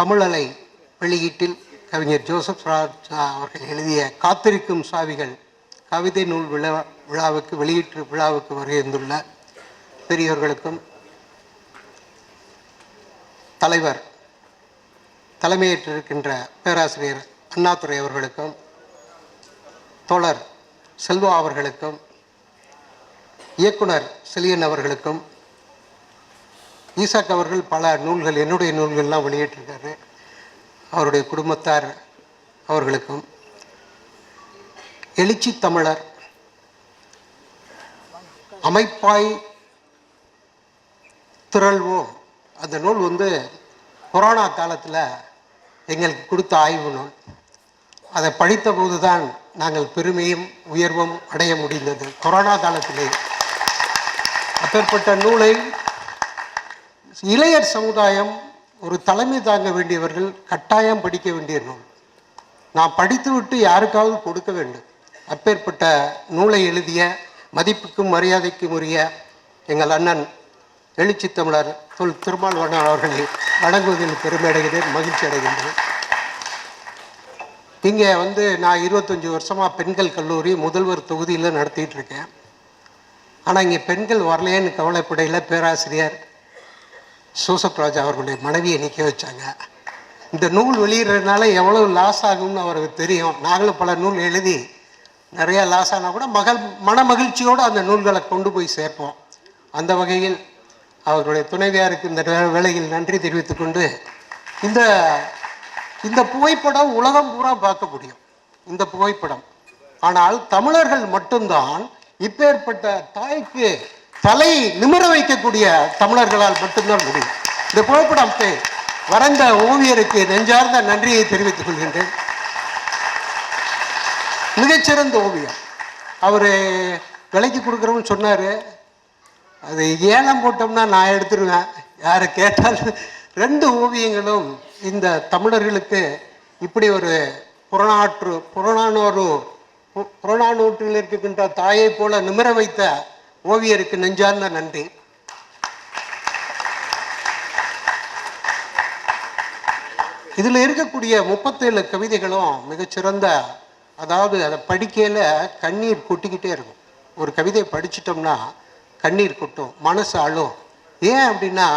தமிழலை வெளியீட்டில் கவிஞர் ஜோசப் ராஜ் அவர்கள் எழுதிய காத்திருக்கும் சாவிகள் கவிதை நூல் விழா விழாவுக்கு வெளியீட்டு விழாவுக்கு வருகின்றுள்ள பெரியோர்களுக்கும் தலைவர் தலைமையேற்றிருக்கின்ற பேராசிரியர் அண்ணாதுரை அவர்களுக்கும் தோழர் செல்வா அவர்களுக்கும் இயக்குனர் செலியன் அவர்களுக்கும் ஈசாக் அவர்கள் பல நூல்கள் என்னுடைய நூல்கள்லாம் வெளியிட்டிருக்காரு. அவருடைய குடும்பத்தார் அவர்களுக்கும். எழுச்சி தமிழர். அமைப்பாய் திரள்வோம். அந்த நூல் வந்து கொரோனா காலத்தில் எங்களுக்கு கொடுத்த ஆய்வு நூல். அதை படித்த போது தான் நாங்கள் பெருமையும் உயர்வும் அடைய முடிந்தது. கொரோனா காலத்திலே அப்பேற்பட்ட நூலை இளையர் சமுதாயம் ஒரு தலைமை தாங்க வேண்டியவர்கள் கட்டாயம் படிக்க வேண்டிய நூல் நான் படித்துவிட்டு யாருக்காவது கொடுக்க வேண்டும். அப்பேற்பட்ட நூலை எழுதிய மதிப்புக்கும் மரியாதைக்கும் உரிய எங்கள் அண்ணன் எழுச்சி தமிழர் தொல் திருமால்வண்ணன் அவர்களை வணங்குவதில் பெருமை அடைகிறேன் மகிழ்ச்சி அடைகின்றேன். இங்கே வந்து நான் இருபத்தஞ்சி வருஷமாக பெண்கள் கல்லூரி முதல்வர் தொகுதியில் நடத்திட்டு இருக்கேன். ஆனால் இங்கே பெண்கள் வரலையேன்னு கவலைப்படையில் பேராசிரியர் சூசப் ராஜா அவர்களுடைய மனைவியை நிற்க வச்சாங்க. இந்த நூல் வெளியிடுறதுனால எவ்வளோ லாஸ் ஆகும்னு அவருக்கு தெரியும். நாங்களும் பல நூல் எழுதி நிறையா லாஸ் ஆனால் கூட மகள் மன மகிழ்ச்சியோடு அந்த நூல்களை கொண்டு போய் சேர்ப்போம். அந்த வகையில் அவர்களுடைய துணைவியாருக்கு இந்த வே- நன்றி தெரிவித்துக்கொண்டு இந்த இந்த புகைப்படம் உலகம் பூரா பார்க்க முடியும். இந்த புகைப்படம். ஆனால் தமிழர்கள் மட்டும்தான் இப்பேற்பட்ட தாய்க்கு தலை நிமிர வைக்கக்கூடிய தமிழர்களால் மட்டும்தான் முடியும். இந்த புகைப்படத்தை வரைந்த ஓவியருக்கு நெஞ்சார்ந்த நன்றியை தெரிவித்துக் கொள்கின்றேன். மிகச்சிறந்த ஓவியம். அவர் விலைக்கு கொடுக்குறோம்னு சொன்னார். அது ஏலம் போட்டோம்னா நான் எடுத்துருவேன். யாரை கேட்டாலும் ரெண்டு ஓவியங்களும் இந்த தமிழர்களுக்கு இப்படி ஒரு புறநாற்று புறநானூறு புறநானூற்றில் இருக்கின்ற தாயை போல நிமிர வைத்த ஓவியருக்கு நெஞ்சார்ந்த நன்றி. இதில் இருக்கக்கூடிய முப்பத்தேழு கவிதைகளும் மிகச்சிறந்த அதாவது அதை படிக்கையில் கண்ணீர் கொட்டிக்கிட்டே இருக்கும். ஒரு கவிதையை படிச்சிட்டோம்னா கண்ணீர் கொட்டும் மனசு அழும். ஏன் அப்படின்னா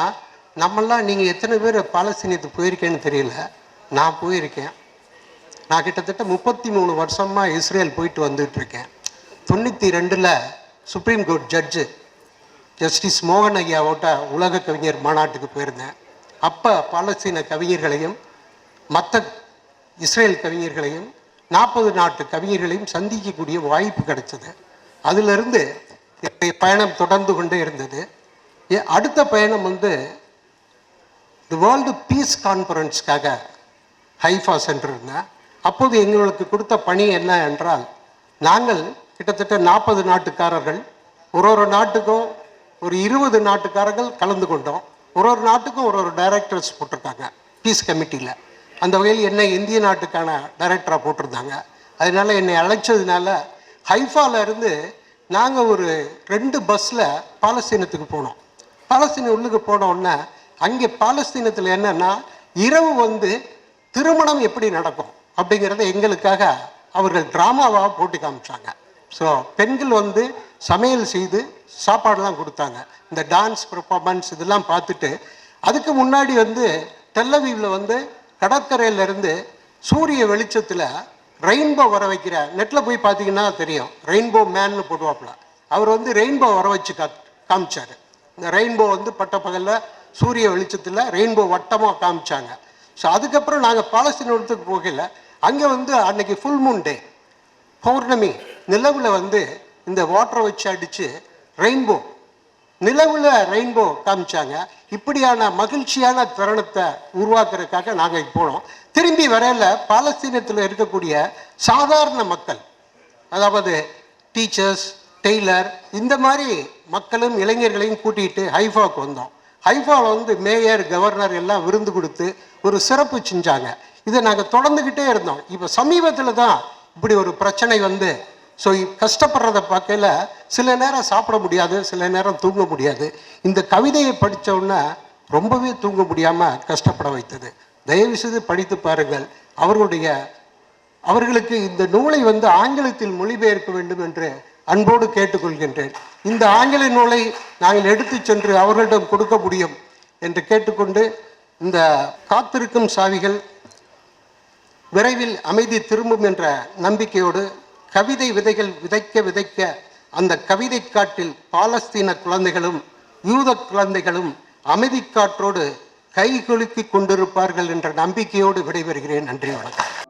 நம்மெல்லாம் நீங்கள் எத்தனை பேர் பாலஸ்தீனத்துக்கு போயிருக்கேன்னு தெரியல. நான் போயிருக்கேன். நான் கிட்டத்தட்ட முப்பத்தி மூணு வருஷமாக இஸ்ரேல் போயிட்டு வந்துட்டு இருக்கேன். தொண்ணூற்றி ரெண்டில் சுப்ரீம் கோர்ட் ஜட்ஜு ஜஸ்டிஸ் மோகன் ஐயாவோட உலக கவிஞர் மாநாட்டுக்கு போயிருந்தேன். அப்போ பாலஸ்தீன கவிஞர்களையும் மற்ற இஸ்ரேல் கவிஞர்களையும் நாற்பது நாட்டு கவிஞர்களையும் சந்திக்கக்கூடிய வாய்ப்பு கிடைச்சது. அதிலிருந்து என்னுடைய பயணம் தொடர்ந்து கொண்டே இருந்தது. அடுத்த பயணம் வந்து தி வேர்ல்டு பீஸ் கான்ஃபரன்ஸ்க்காக ஹைஃபா சென்றிருந்தேன். அப்போது எங்களுக்கு கொடுத்த பணி என்ன என்றால் நாங்கள் கிட்டத்தட்ட நாற்பது நாட்டுக்காரர்கள். ஒரு ஒரு நாட்டுக்கும் ஒரு இருபது நாட்டுக்காரர்கள் கலந்து கொண்டோம். ஒரு ஒரு நாட்டுக்கும் ஒரு ஒரு டைரக்டர்ஸ் போட்டிருக்காங்க பீஸ் கமிட்டியில் அந்த வகையில் என்னை இந்திய நாட்டுக்கான டைரக்டராக போட்டிருந்தாங்க. அதனால என்னை அழைச்சதுனால ஹைஃபால இருந்து நாங்கள் ஒரு ரெண்டு பஸ்ஸில் பாலஸ்தீனத்துக்கு போனோம். பாலஸ்தீன உள்ளுக்கு போனோடனே அங்கே பாலஸ்தீனத்தில் என்னென்னா இரவு வந்து திருமணம் எப்படி நடக்கும் அப்படிங்கிறத எங்களுக்காக அவர்கள் டிராமாவாக போட்டு காமிச்சாங்க. ஸோ பெண்கள் வந்து சமையல் செய்து சாப்பாடெல்லாம் கொடுத்தாங்க. இந்த டான்ஸ் பெர்ஃபார்மன்ஸ் இதெல்லாம் பார்த்துட்டு அதுக்கு முன்னாடி வந்து டெல்லவீவில் வந்து கடற்கரையிலேருந்து சூரிய வெளிச்சத்தில் ரெயின்போ வர வைக்கிற நெட்டில் போய் பார்த்தீங்கன்னா தெரியும். ரெயின்போ மேன்னு போடுவாப்புல. அவர் வந்து ரெயின்போ வர வச்சு கா காமிச்சார். இந்த ரெயின்போ வந்து பட்ட பகலில் சூரிய வெளிச்சத்தில் ரெயின்போ வட்டமாக காமிச்சாங்க. ஸோ அதுக்கப்புறம் நாங்கள் பாலஸ்தீனத்துக்கு போகல அங்கே வந்து அன்னைக்கு ஃபுல் மூன் டே பௌர்ணமி. நிலவில் வந்து இந்த வாட்டரை வச்சு அடித்து ரெயின்போ நிலவில் ரெயின்போ காமிச்சாங்க. இப்படியான மகிழ்ச்சியான தருணத்தை உருவாக்குறதுக்காக நாங்கள் போனோம். திரும்பி வரையில் பாலஸ்தீனத்தில் இருக்கக்கூடிய சாதாரண மக்கள் அதாவது டீச்சர்ஸ் டெய்லர் இந்த மாதிரி மக்களும் இளைஞர்களையும் கூட்டிகிட்டு ஹைஃபாவுக்கு வந்தோம். ஹைஃபாவில் வந்து மேயர் கவர்னர் எல்லாம் விருந்து கொடுத்து ஒரு சிறப்பு செஞ்சாங்க. இதை நாங்கள் தொடர்ந்துக்கிட்டே இருந்தோம். இப்போ சமீபத்தில் தான் இப்படி ஒரு பிரச்சனை வந்து ஸோ கஷ்டப்படுறத பார்க்கல சில நேரம் சாப்பிட முடியாது சில நேரம் தூங்க முடியாது. இந்த கவிதையை படிச்ச ரொம்பவே தூங்க முடியாமல் கஷ்டப்பட வைத்தது. தயவு செய்து படித்து பாருங்கள். அவர்களுடைய அவர்களுக்கு இந்த நூலை வந்து ஆங்கிலத்தில் மொழிபெயர்க்க வேண்டும் என்று அன்போடு கேட்டுக்கொள்கின்றேன். இந்த ஆங்கில நூலை நாங்கள் எடுத்து சென்று அவர்களிடம் கொடுக்க முடியும் என்று கேட்டுக்கொண்டு இந்த காத்திருக்கும் சாவிகள் விரைவில் அமைதி திரும்பும் என்ற நம்பிக்கையோடு கவிதை விதைகள் விதைக்க விதைக்க அந்த கவிதை காட்டில் பாலஸ்தீன குழந்தைகளும் யூத குழந்தைகளும் அமைதி காற்றோடு கைகுலுக்கிக் கொண்டிருப்பார்கள் என்ற நம்பிக்கையோடு விடைபெறுகிறேன். நன்றி வணக்கம்.